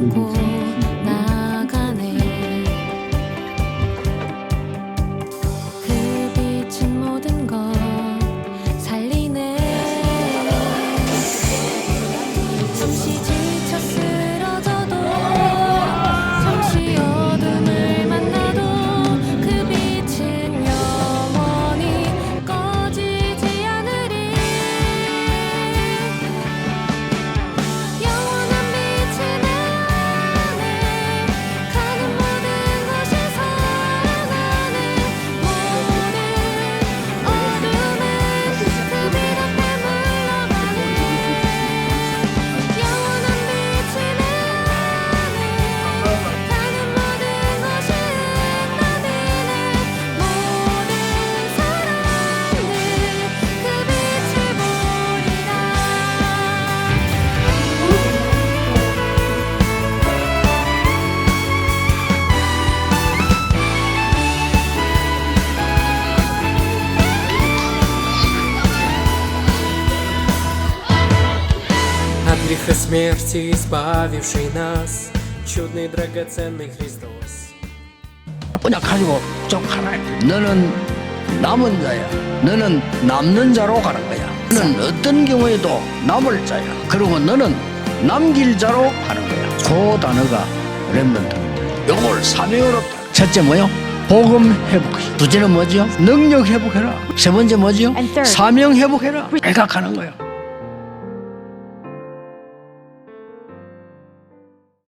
Mm-hmm. греха смерти избавивший нас, чудный драгоценный Христос. 그냥 가지고 쭉 가라. 너는 남은 자야. 너는 남는 자로 가는 거야. 너는 어떤 경우에도 남을 자야. 그리고 너는 남길 자로 가는 거야. 그 단어가 렘넌트. 요걸 사명으로 첫째 뭐요? 복음 회복. 두째는 뭐지요? 능력 회복해라. 세 번째 뭐지요? And third. 사명 회복해라. 애각하는 거야.